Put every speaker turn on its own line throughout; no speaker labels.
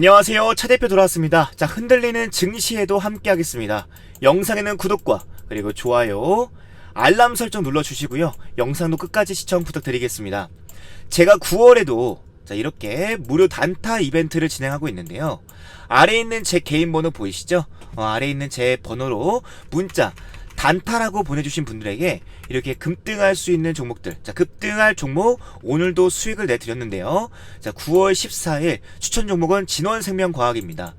안녕하세요. 차 대표 돌아왔습니다. 자, 흔들리는 증시에도 함께 하겠습니다. 영상에는 구독과 그리고 좋아요, 알람 설정 눌러주시고요. 영상도 끝까지 시청 부탁드리겠습니다. 제가 9월에도 자, 이렇게 무료 단타 이벤트를 진행하고 있는데요. 아래에 있는 제 개인 번호 보이시죠? 어, 아래에 있는 제 번호로 문자 단타라고 보내주신 분들에게 이렇게 급등할 수 있는 종목들. 자, 급등할 종목 오늘도 수익을 내드렸는데요. 자, 9월 14일 추천 종목은 진원생명과학입니다.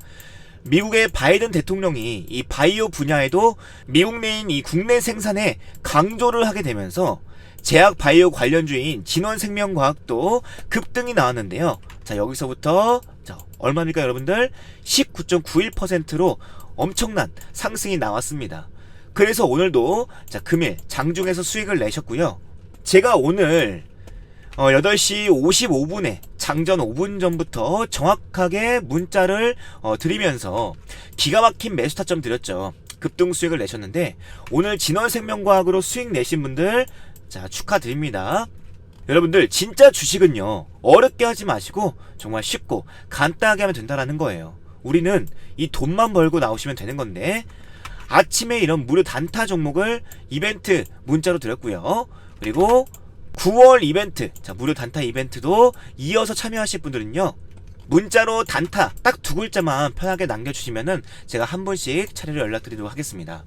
미국의 바이든 대통령이 이 바이오 분야에도 미국 내인 이 국내 생산에 강조를 하게 되면서 제약 바이오 관련주인 진원생명과학도 급등이 나왔는데요. 자, 여기서부터 자, 얼마입니까, 여러분들? 19.91%로 엄청난 상승이 나왔습니다. 그래서 오늘도 자, 금일 장중에서 수익을 내셨고요. 제가 오늘 어, 8시 55분에 장전 5분 전부터 정확하게 문자를 어, 드리면서 기가 막힌 매수 타점 드렸죠. 급등 수익을 내셨는데 오늘 진원생명과학으로 수익 내신 분들 자 축하드립니다. 여러분들 진짜 주식은요 어렵게 하지 마시고 정말 쉽고 간단하게 하면 된다라는 거예요. 우리는 이 돈만 벌고 나오시면 되는 건데 아침에 이런 무료 단타 종목을 이벤트 문자로 드렸고요. 그리고 9월 이벤트, 자, 무료 단타 이벤트도 이어서 참여하실 분들은요. 문자로 단타 딱 두 글자만 편하게 남겨주시면은 제가 한 분씩 차례로 연락드리도록 하겠습니다.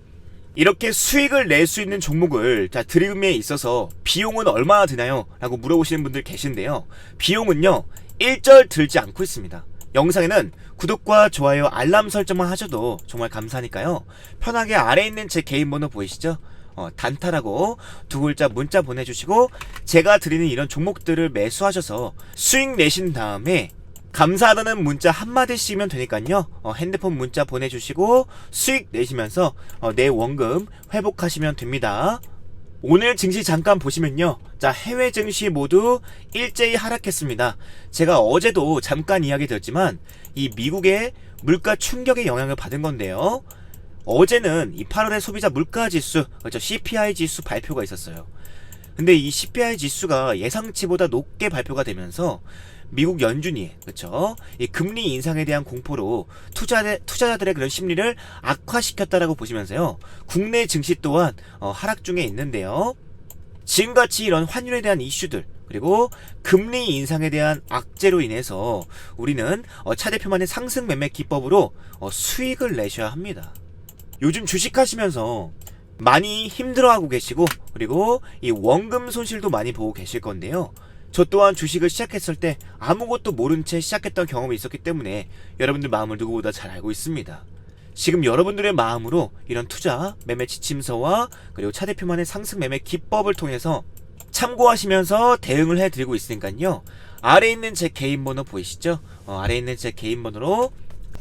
이렇게 수익을 낼 수 있는 종목을 자 드림에 있어서 비용은 얼마나 드나요? 라고 물어보시는 분들 계신데요. 비용은요. 일절 들지 않고 있습니다. 영상에는 구독과 좋아요, 알람 설정만 하셔도 정말 감사하니까요. 편하게 아래 있는 제 개인 번호 보이시죠? 어, 단타라고 두 글자 문자 보내주시고 제가 드리는 이런 종목들을 매수하셔서 수익 내신 다음에 감사하다는 문자 한마디씩이면 되니까요. 어, 핸드폰 문자 보내주시고 수익 내시면서 어, 내 원금 회복하시면 됩니다. 오늘 증시 잠깐 보시면요. 자, 해외 증시 모두 일제히 하락했습니다. 제가 어제도 잠깐 이야기 드렸지만 이 미국의 물가 충격의 영향을 받은 건데요. 어제는 이 8월의 소비자 물가 지수, 그렇죠. CPI 지수 발표가 있었어요. 근데 이 CPI 지수가 예상치보다 높게 발표가 되면서 미국 연준이 그렇죠 이 금리 인상에 대한 공포로 투자 투자자들의 그런 심리를 악화시켰다라고 보시면서요 국내 증시 또한 어, 하락 중에 있는데요 지금같이 이런 환율에 대한 이슈들 그리고 금리 인상에 대한 악재로 인해서 우리는 어, 차 대표만의 상승 매매 기법으로 어, 수익을 내셔야 합니다. 요즘 주식하시면서 많이 힘들어하고 계시고 그리고 이 원금 손실도 많이 보고 계실 건데요. 저 또한 주식을 시작했을 때 아무것도 모른 채 시작했던 경험이 있었기 때문에 여러분들 마음을 누구보다 잘 알고 있습니다. 지금 여러분들의 마음으로 이런 투자, 매매 지침서와 그리고 차 대표만의 상승 매매 기법을 통해서 참고하시면서 대응을 해드리고 있으니까요. 아래 있는 제 개인 번호 보이시죠? 어, 아래 있는 제 개인 번호로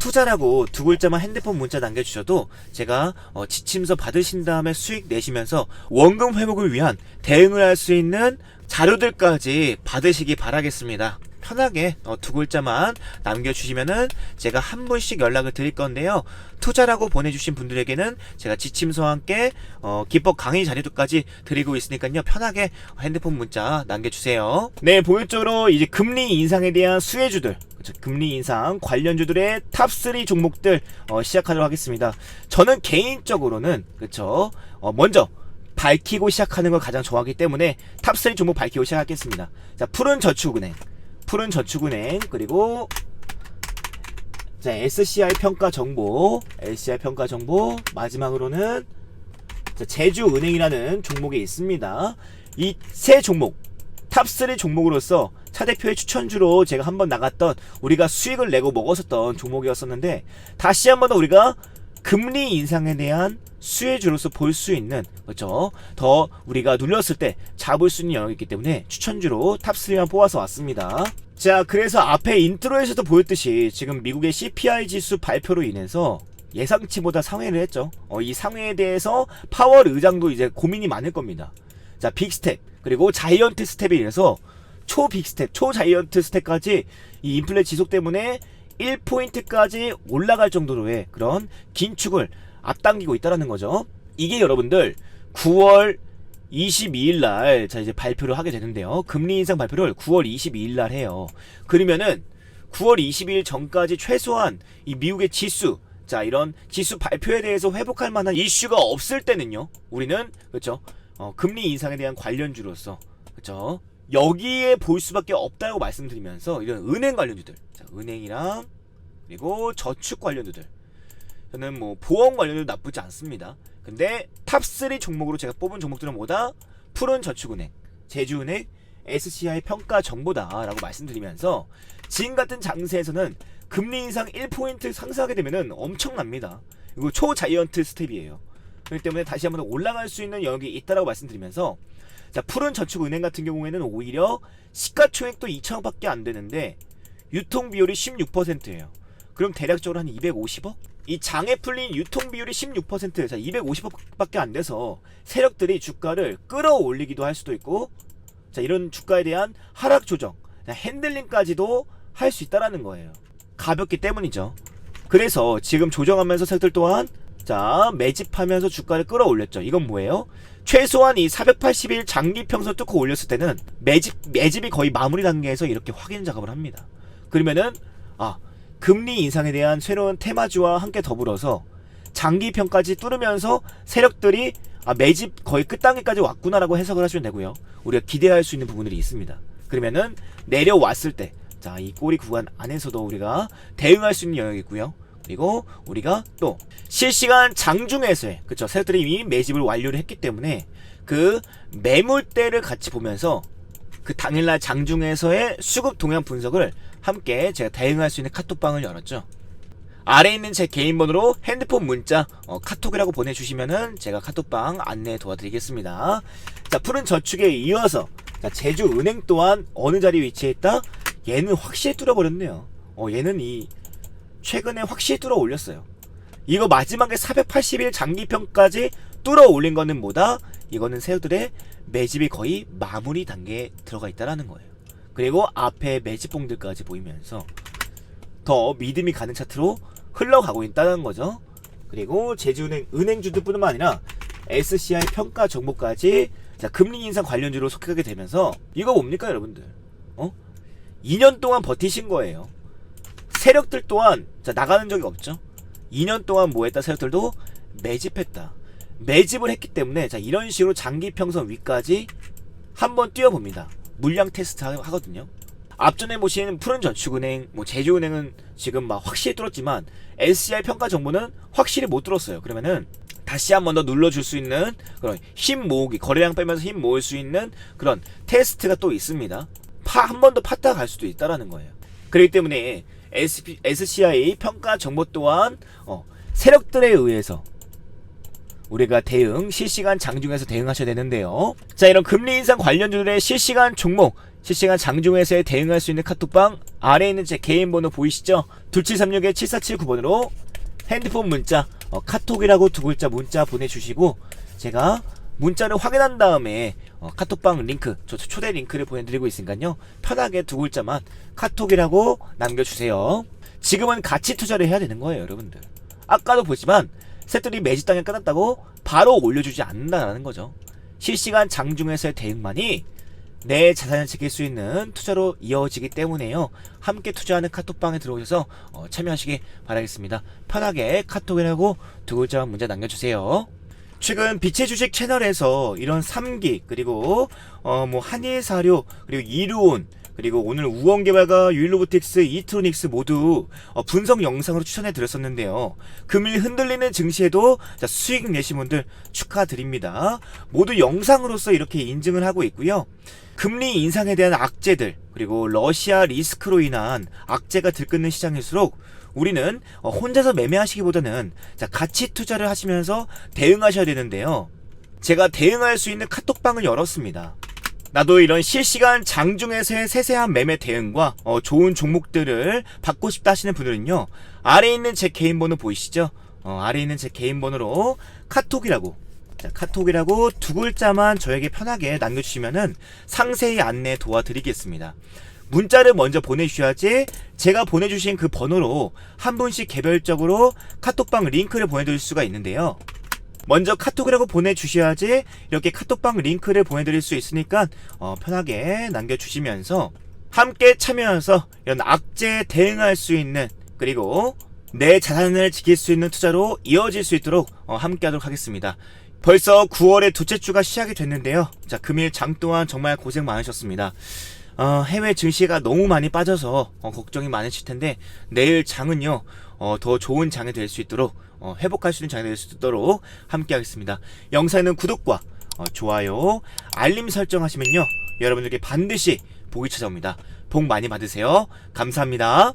투자라고 두 글자만 핸드폰 문자 남겨주셔도 제가 어, 지침서 받으신 다음에 수익 내시면서 원금 회복을 위한 대응을 할 수 있는 자료들까지 받으시기 바라겠습니다. 편하게 어, 두 글자만 남겨주시면은 제가 한 분씩 연락을 드릴 건데요. 투자라고 보내주신 분들에게는 제가 지침서와 함께 어, 기법 강의 자료도까지 드리고 있으니까요. 편하게 핸드폰 문자 남겨주세요. 네, 본격적으로 이제 금리 인상에 대한 수혜주들. 금리 인상 관련주들의 탑3 종목들 어, 시작하도록 하겠습니다. 저는 개인적으로는 그렇죠. 어, 먼저 밝히고 시작하는 걸 가장 좋아하기 때문에 탑3 종목 밝히고 시작하겠습니다. 자, 푸른 저축은행, 푸른 저축은행, 그리고 자, SCI 평가 정보, SCI 평가 정보, 마지막으로는 자, 제주은행이라는 종목이 있습니다. 이 세 종목, 탑3 종목으로서 차 대표의 추천주로 제가 한번 나갔던 우리가 수익을 내고 먹었었던 종목이었었는데 다시 한번 더 우리가 금리 인상에 대한 수혜주로서 볼 수 있는 그렇죠 더 우리가 눌렸을 때 잡을 수 있는 영역이기 때문에 추천주로 탑3만 뽑아서 왔습니다 자 그래서 앞에 인트로에서도 보였듯이 지금 미국의 CPI 지수 발표로 인해서 예상치보다 상회를 했죠 어, 이 상회에 대해서 파월 의장도 이제 고민이 많을 겁니다 자 빅스텝 그리고 자이언트 스텝에 인해서 초 빅스텝 초 자이언트 스텝까지 이 인플레 지속 때문에 1포인트까지 올라갈 정도로의 그런 긴축을 앞당기고 있다라는 거죠. 이게 여러분들 9월 22일 날, 자, 이제 발표를 하게 되는데요. 금리 인상 발표를 9월 22일 날 해요. 그러면은 9월 22일 전까지 최소한 이 미국의 지수 자 이런 지수 발표에 대해서 회복할 만한 이슈가 없을 때는요 우리는 그렇죠 어, 금리 인상에 대한 관련주로서 그렇죠 여기에 볼 수밖에 없다고 말씀드리면서 이런 은행 관련주들 자 은행이랑 그리고 저축 관련주들 저는 뭐 보험 관련도 나쁘지 않습니다 근데 탑3 종목으로 제가 뽑은 종목들은 뭐다 푸른 저축은행 제주은행 SCI 평가 정보다라고 말씀드리면서 지금 같은 장세에서는 금리 인상 1포인트 상승하게 되면은 엄청납니다. 이거 초자이언트 스텝이에요. 그렇기 때문에 다시 한번 올라갈 수 있는 영역이 있다라고 말씀드리면서 자 푸른 저축은행 같은 경우에는 오히려 시가총액도 2천억밖에 안 되는데 유통 비율이 16%예요. 그럼 대략적으로 한 250억? 이 장에 풀린 유통 비율이 16%, 자 250억밖에 안 돼서 세력들이 주가를 끌어올리기도 할 수도 있고 자 이런 주가에 대한 하락 조정, 자, 핸들링까지도 할 수 있다라는 거예요. 가볍기 때문이죠. 그래서 지금 조정하면서 세력들 또한 자 매집하면서 주가를 끌어올렸죠. 이건 뭐예요? 최소한 이 480일 장기 평선 뚫고 올렸을 때는 매집 매집이 거의 마무리 단계에서 이렇게 확인 작업을 합니다. 그러면은 아 금리 인상에 대한 새로운 테마주와 함께 더불어서 장기 평까지 뚫으면서 세력들이 아, 매집 거의 끝단계까지 왔구나라고 해석을 하시면 되고요. 우리가 기대할 수 있는 부분들이 있습니다. 그러면은 내려왔을 때, 자, 이 꼬리 구간 안에서도 우리가 대응할 수 있는 영역이 있고요. 그리고 우리가 또 실시간 장중에서의 그쵸 세력들이 이미 매집을 완료를 했기 때문에 그 매물대를 같이 보면서 그 당일날 장중에서의 수급 동향 분석을 함께 제가 대응할 수 있는 카톡방을 열었죠. 아래에 있는 제 개인 번호로 핸드폰 문자 어, 카톡이라고 보내주시면은 제가 카톡방 안내 도와드리겠습니다. 자 푸른 저축에 이어서 자, 제주 은행 또한 어느 자리에 위치했다? 얘는 확실히 뚫어버렸네요. 어 얘는 이 최근에 확실히 뚫어 올렸어요. 이거 마지막에 480일 장기평까지 뚫어 올린 거는 뭐다? 이거는 새우들의 매집이 거의 마무리 단계에 들어가 있다라는 거예요. 그리고 앞에 매집봉들까지 보이면서 더 믿음이 가는 차트로 흘러가고 있다는 거죠. 그리고 제주은행 은행주들뿐만 아니라 SCI 평가 정보까지 자, 금리 인상 관련주로 속하게 되면서 이거 뭡니까 여러분들? 어? 2년 동안 버티신 거예요. 세력들 또한 자, 나가는 적이 없죠. 2년 동안 뭐 했다 세력들도 매집했다. 매집을 했기 때문에 자, 이런 식으로 장기 평선 위까지 한번 뛰어봅니다. 물량 테스트 하- 하거든요. 앞전에 보신 푸른 저축은행, 뭐 제주은행은 지금 막 확실히 뚫었지만 SCI 평가 정보는 확실히 못 뚫었어요. 그러면은 다시 한 번 더 눌러줄 수 있는 그런 힘 모으기, 거래량 빼면서 힘 모을 수 있는 그런 테스트가 또 있습니다. 파 한 번 더 팠다 갈 수도 있다라는 거예요. 그렇기 때문에 SP, SCI 평가 정보 또한 어, 세력들에 의해서 우리가 대응 실시간 장중에서 대응하셔야 되는데요. 자 이런 금리 인상 관련주들의 실시간 종목 실시간 장중에서의 대응할 수 있는 카톡방 아래에 있는 제 개인 번호 보이시죠? 2736에 7479번으로 핸드폰 문자 어, 카톡이라고 두 글자 문자 보내주시고 제가 문자를 확인한 다음에 어, 카톡방 링크 저 초대 링크를 보내드리고 있으니까요 편하게 두 글자만 카톡이라고 남겨주세요 지금은 가치 투자를 해야 되는 거예요 여러분들 아까도 보지만 셋들이 매집당에 끝났다고 바로 올려주지 않는다는 거죠 실시간 장중에서의 대응만이 내 자산을 지킬 수 있는 투자로 이어지기 때문에요. 함께 투자하는 카톡방에 들어오셔서 어, 참여하시기 바라겠습니다. 편하게 카톡이라고 두 글자 문자 남겨주세요. 최근 빛의 주식 채널에서 이런 3기 그리고 어 뭐 한일 사료 그리고 이루온 그리고 오늘 우원개발과 유일로보틱스, 이트로닉스 모두 어, 분석 영상으로 추천해 드렸었는데요. 금일 흔들리는 증시에도 자, 수익 내신 분들 축하드립니다. 모두 영상으로서 이렇게 인증을 하고 있고요. 금리 인상에 대한 악재들 그리고 러시아 리스크로 인한 악재가 들끓는 시장일수록 우리는 어, 혼자서 매매하시기보다는 자, 가치 투자를 하시면서 대응하셔야 되는데요. 제가 대응할 수 있는 카톡방을 열었습니다. 나도 이런 실시간 장중에서의 세세한 매매 대응과 어, 좋은 종목들을 받고 싶다 하시는 분들은요 아래에 있는 제 개인 번호 보이시죠? 어, 아래에 있는 제 개인 번호로 카톡이라고 자, 카톡이라고 두 글자만 저에게 편하게 남겨주시면은 상세히 안내 도와드리겠습니다. 문자를 먼저 보내주셔야지 제가 보내주신 그 번호로 한 분씩 개별적으로 카톡방 링크를 보내드릴 수가 있는데요. 먼저 카톡이라고 보내주셔야지 이렇게 카톡방 링크를 보내드릴 수 있으니까 어, 편하게 남겨주시면서 함께 참여해서 이런 악재에 대응할 수 있는 그리고 내 자산을 지킬 수 있는 투자로 이어질 수 있도록 어, 함께 하도록 하겠습니다. 벌써 9월의 두째 주가 시작이 됐는데요. 자, 금일 장 동안 정말 고생 많으셨습니다. 어, 해외 증시가 너무 많이 빠져서 어, 걱정이 많으실 텐데 내일 장은요 어, 더 좋은 장이 될 수 있도록 어, 회복할 수 있는 장이 될 수 있도록 함께 하겠습니다. 영상에는 구독과 어, 좋아요, 알림 설정하시면요 여러분들께 반드시 복이 찾아옵니다. 복 많이 받으세요. 감사합니다.